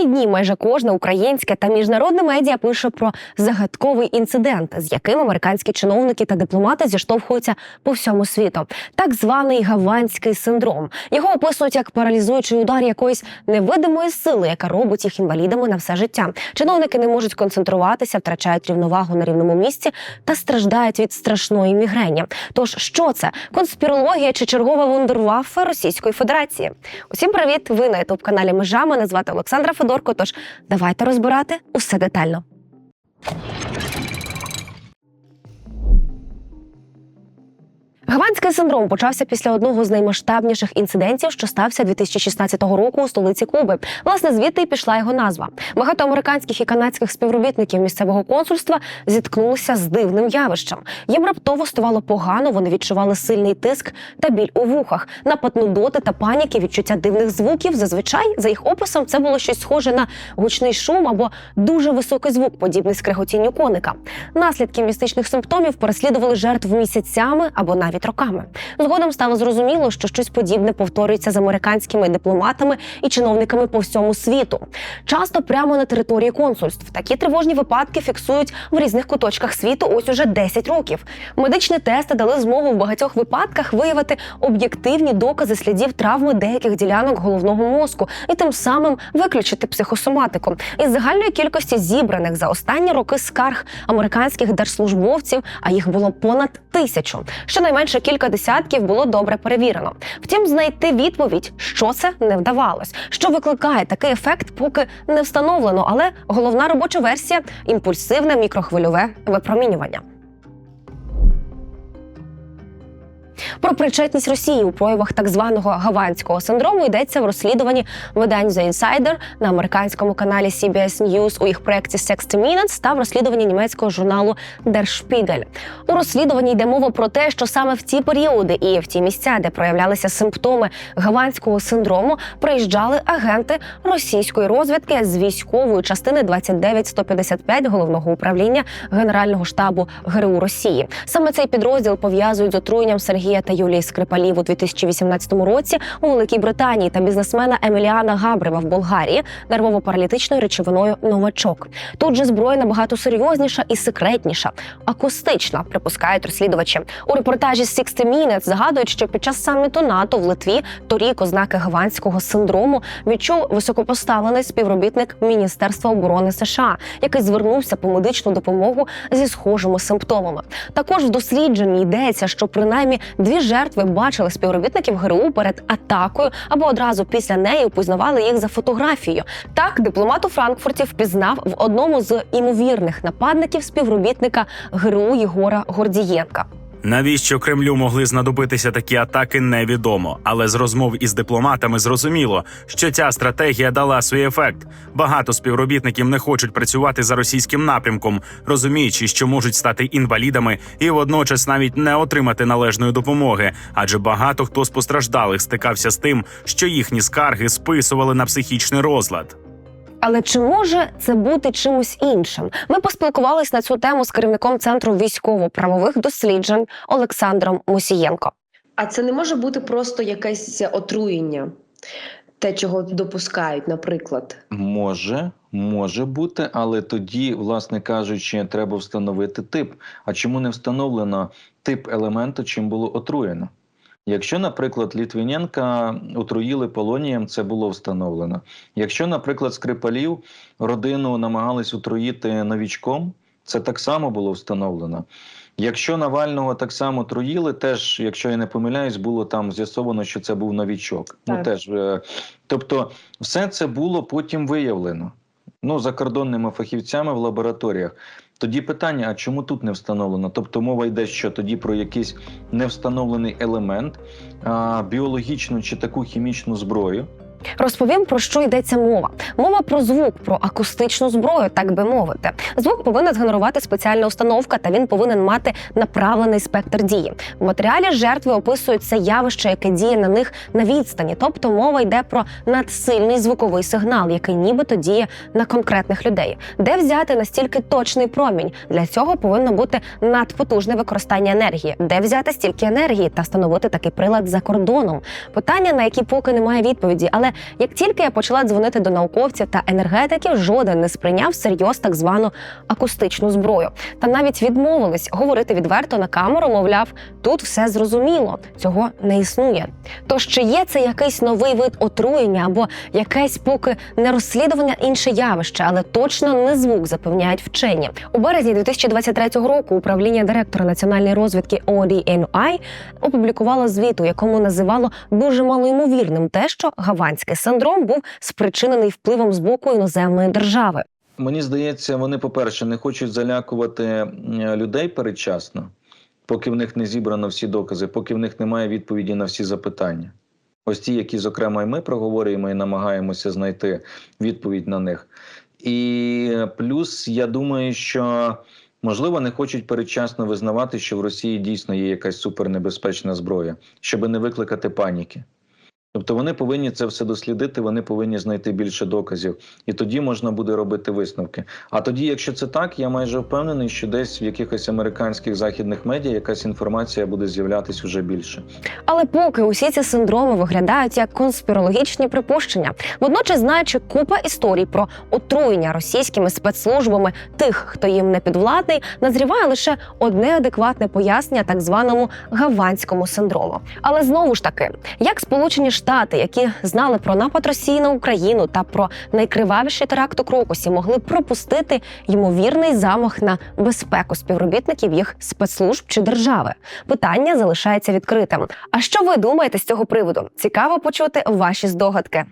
Останні дні майже кожне українське та міжнародне медіа пише про загадковий інцидент, з яким американські чиновники та дипломати зіштовхуються по всьому світу. Так званий гаванський синдром. Його описують як паралізуючий удар якоїсь невидимої сили, яка робить їх інвалідами на все життя. Чиновники не можуть концентруватися, втрачають рівновагу на рівному місці та страждають від страшної мігрені. Тож що це? Конспірологія чи чергова вундерваффе Російської Федерації? Усім привіт! Ви на ютуб каналі Межа. Мене звати Олександра Федорко. Тож давайте розбирати усе детально. Гаванський синдром почався після одного з наймасштабніших інцидентів, що стався 2016 року у столиці Куби. Власне, звідти й пішла його назва. Багато американських і канадських співробітників місцевого консульства зіткнулися з дивним явищем. Їм раптово ставало погано. Вони відчували сильний тиск та біль у вухах, напад нудоти та паніки, відчуття дивних звуків. Зазвичай, за їх описом, це було щось схоже на гучний шум або дуже високий звук, подібний скреготінню коника. Наслідки містичних симптомів переслідували жертв місяцями або навіть роками. Згодом стало зрозуміло, що щось подібне повторюється з американськими дипломатами і чиновниками по всьому світу. Часто прямо на території консульств. Такі тривожні випадки фіксують в різних куточках світу ось уже 10 років. Медичні тести дали змогу в багатьох випадках виявити об'єктивні докази слідів травми деяких ділянок головного мозку і тим самим виключити психосоматику. Із загальної кількості зібраних за останні роки скарг американських держслужбовців, а їх було понад тисячу. Щонайменше кілька десятків було добре перевірено. Втім, знайти відповідь, що це не вдавалось. Що викликає такий ефект, поки не встановлено, але головна робоча версія імпульсивне мікрохвильове випромінювання. Про причетність Росії у проявах так званого гаванського синдрому йдеться в розслідуванні видань The Insider на американському каналі CBS News у їх проєкті 60 Minutes та в розслідуванні німецького журналу Der Spiegel. У розслідуванні йде мова про те, що саме в ті періоди і в ті місця, де проявлялися симптоми гаванського синдрому, приїжджали агенти російської розвідки з військової частини 29155 головного управління Генерального штабу ГРУ Росії. Саме цей підрозділ пов'язують з отруєнням Сергія та Юлії Скрипалів у 2018 році у Великій Британії та бізнесмена Еміліана Габрева в Болгарії нервово-паралітичною речовиною новачок. Тут же зброя набагато серйозніша і секретніша, акустична, припускають розслідувачі. У репортажі 60 Minutes згадують, що під час саміту НАТО в Литві торік ознаки гаванського синдрому відчув високопоставлений співробітник Міністерства оборони США, який звернувся по медичну допомогу зі схожими симптомами. Також в дослідженні йдеться, що принаймні дві жертви бачили співробітників ГРУ перед атакою або одразу після неї впізнавали їх за фотографією. Так, дипломат у Франкфурті впізнав в одному з імовірних нападників співробітника ГРУ Єгора Гордієнка. Навіщо Кремлю могли знадобитися такі атаки, невідомо. Але з розмов із дипломатами зрозуміло, що ця стратегія дала свій ефект. Багато співробітників не хочуть працювати за російським напрямком, розуміючи, що можуть стати інвалідами і водночас навіть не отримати належної допомоги. Адже багато хто з постраждалих стикався з тим, що їхні скарги списували на психічний розлад. Але чи може це бути чимось іншим? Ми поспілкувалися на цю тему з керівником центру військово-правових досліджень Олександром Мусієнко. А це не може бути просто якесь отруєння, те, чого допускають, наприклад. Може, може бути, але тоді, власне кажучи, треба встановити тип. А чому не встановлено тип елементу, чим було отруєно? Якщо, наприклад, Літвіненка отруїли полонієм, це було встановлено. Якщо, наприклад, Скрипалів родину намагались отруїти новічком, це так само було встановлено. Якщо Навального так само труїли, теж, якщо я не помиляюсь, було там з'ясовано, що це був новічок. Ну теж, е, тобто, все це було потім виявлено ну, закордонними фахівцями в лабораторіях. Тоді питання: а чому тут не встановлено? Тобто мова йде, що тоді про якийсь невстановлений елемент, а, біологічну чи таку хімічну зброю. Розповім про що йдеться мова. Мова про звук, про акустичну зброю, так би мовити. Звук повинна згенерувати спеціальна установка, та він повинен мати направлений спектр дії. В матеріалі жертви описують явище, яке діє на них на відстані. Тобто мова йде про надсильний звуковий сигнал, який нібито діє на конкретних людей. Де взяти настільки точний промінь? Для цього повинно бути надпотужне використання енергії. Де взяти стільки енергії та встановити такий прилад за кордоном? Питання, на які поки немає відповіді, але Як тільки я почала дзвонити до науковців та енергетиків, жоден не сприйняв всерйоз так звану акустичну зброю. Та навіть відмовились говорити відверто на камеру, мовляв, тут все зрозуміло, цього не існує. Тож чи є це якийсь новий вид отруєння або якесь поки не розслідування інше явище, але точно не звук, запевняють вчені. У березні 2023 року управління директора національної розвідки ODNI опублікувало звіт, у якому називало дуже малоймовірним те, що гаванський синдром був спричинений впливом з боку іноземної держави. Мені здається, вони, по-перше, не хочуть залякувати людей передчасно, поки в них не зібрано всі докази, поки в них немає відповіді на всі запитання. Ось ті, які, зокрема, і ми проговорюємо і намагаємося знайти відповідь на них. І плюс, я думаю, що можливо не хочуть передчасно визнавати, що в Росії дійсно є якась супернебезпечна зброя, щоб не викликати паніки. Тобто вони повинні це все дослідити, вони повинні знайти більше доказів, і тоді можна буде робити висновки. А тоді, якщо це так, я майже впевнений, що десь в якихось американських західних медіа якась інформація буде з'являтись уже більше. Але поки усі ці синдроми виглядають як конспірологічні припущення, водночас знаючи купа історій про отруєння російськими спецслужбами тих, хто їм не підвладний, назріває лише одне адекватне пояснення так званому гаванському синдрому. Але знову ж таки, як Сполучені Штати, які знали про напад Росії на Україну та про найкривавіший теракт у Крокусі, могли пропустити ймовірний замах на безпеку співробітників їх спецслужб чи держави. Питання залишається відкритим. А що ви думаєте з цього приводу? Цікаво почути ваші здогадки.